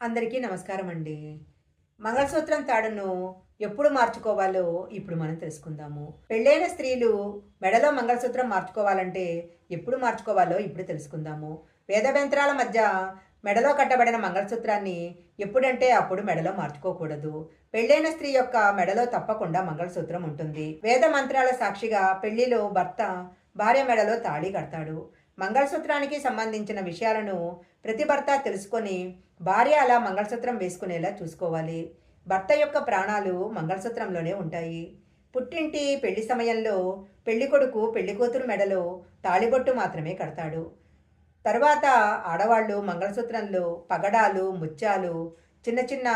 అందరికీ నమస్కారం అండి మంగళసూత్రం తాడును ఎప్పుడు మార్చుకోవాలో ఇప్పుడు మనం తెలుసుకుందాము. పెళ్ళైన స్త్రీలు మెడలో మంగళసూత్రం మార్చుకోవాలంటే ఎప్పుడు మార్చుకోవాలో ఇప్పుడు తెలుసుకుందాము. వేదభ్యంతరాల మధ్య మెడలో కట్టబడిన మంగళసూత్రాన్ని ఎప్పుడంటే అప్పుడు మెడలో మార్చుకోకూడదు. పెళ్ళైన స్త్రీ యొక్క మెడలో తప్పకుండా మంగళసూత్రం ఉంటుంది. వేద మంత్రాల సాక్షిగా పెళ్ళిలో భర్త భార్య మెడలో తాళి కడతాడు. మంగళసూత్రానికి సంబంధించిన విషయాలను ప్రతి భర్త తెలుసుకొని భార్య అలా మంగళసూత్రం వేసుకునేలా చూసుకోవాలి. భర్త యొక్క ప్రాణాలు మంగళసూత్రంలోనే ఉంటాయి. పుట్టింటి పెళ్ళి సమయంలో పెళ్ళి కొడుకు పెళ్ళి కూతురు మెడలో తాళిబొట్టు మాత్రమే కడతాడు. తర్వాత ఆడవాళ్ళు మంగళసూత్రంలో పగడాలు ముత్యాలు చిన్న చిన్న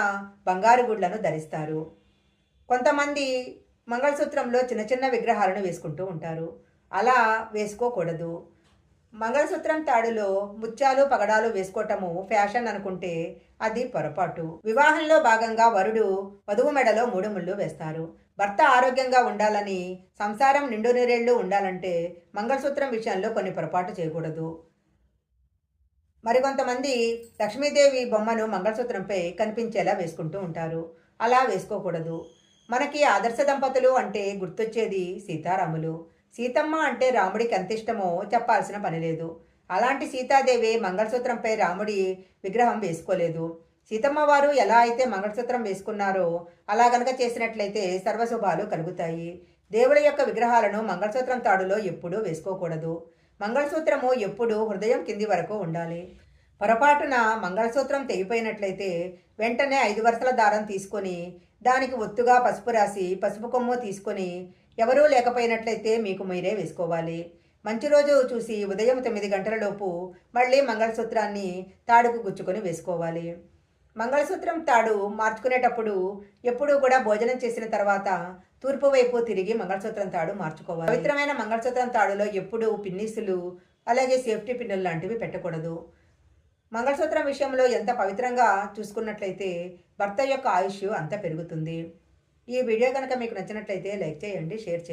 బంగారు గుడ్లను ధరిస్తారు. కొంతమంది మంగళసూత్రంలో చిన్న చిన్న విగ్రహాలను వేసుకుంటూ ఉంటారు. అలా వేసుకోకూడదు. మంగళసూత్రం తాడులో ముత్యాలు పగడాలు వేసుకోవటము ఫ్యాషన్ అనుకుంటే అది పొరపాటు. వివాహంలో భాగంగా వరుడు వధువు మెడలో మూడు ముళ్ళు వేస్తారు. భర్త ఆరోగ్యంగా ఉండాలని సంసారం నిండు నీరేళ్ళు ఉండాలంటే మంగళసూత్రం విషయంలో కొన్ని పొరపాటు చేయకూడదు. మరికొంతమంది లక్ష్మీదేవి బొమ్మను మంగళసూత్రంపై కనిపించేలా వేసుకుంటూ ఉంటారు. అలా వేసుకోకూడదు. మనకి ఆదర్శ దంపతులు అంటే గుర్తొచ్చేది సీతారాములు. సీతమ్మ అంటే రాముడికి ఎంత ఇష్టమో చెప్పాల్సిన పని లేదు. అలాంటి సీతాదేవి మంగళసూత్రంపై రాముడి విగ్రహం వేసుకోలేదు. సీతమ్మ వారు ఎలా అయితే మంగళసూత్రం వేసుకున్నారో అలా గనక చేసినట్లయితే సర్వశుభాలు కలుగుతాయి. దేవుడి యొక్క విగ్రహాలను మంగళసూత్రం తాడులో ఎప్పుడూ వేసుకోకూడదు. మంగళసూత్రము ఎప్పుడు హృదయం కింది వరకు ఉండాలి. పొరపాటున మంగళసూత్రం తెగిపోయినట్లయితే వెంటనే ఐదు వరుసల దారం తీసుకొని దానికి ఒత్తుగా పసుపు రాసి పసుపు కొమ్ము తీసుకొని ఎవరూ లేకపోయినట్లయితే మీకు మీరే వేసుకోవాలి. మంచి రోజు చూసి ఉదయం తొమ్మిది గంటలలోపు మళ్ళీ మంగళసూత్రాన్ని తాడుకు గుచ్చుకొని వేసుకోవాలి. మంగళసూత్రం తాడు మార్చుకునేటప్పుడు ఎప్పుడూ కూడా భోజనం చేసిన తర్వాత తూర్పు వైపు తిరిగి మంగళసూత్రం తాడు మార్చుకోవాలి. పవిత్రమైన మంగళసూత్రం తాడులో ఎప్పుడూ పిన్నిసులు అలాగే సేఫ్టీ పిన్నులు లాంటివి పెట్టకూడదు. మంగళసూత్రం విషయంలో ఎంత పవిత్రంగా చూసుకున్నట్లయితే భర్త యొక్క ఆయుష్ అంత పెరుగుతుంది. ఈ వీడియో కనుక మీకు నచ్చినట్లయితే లైక్ చేయండి షేర్ చేయండి.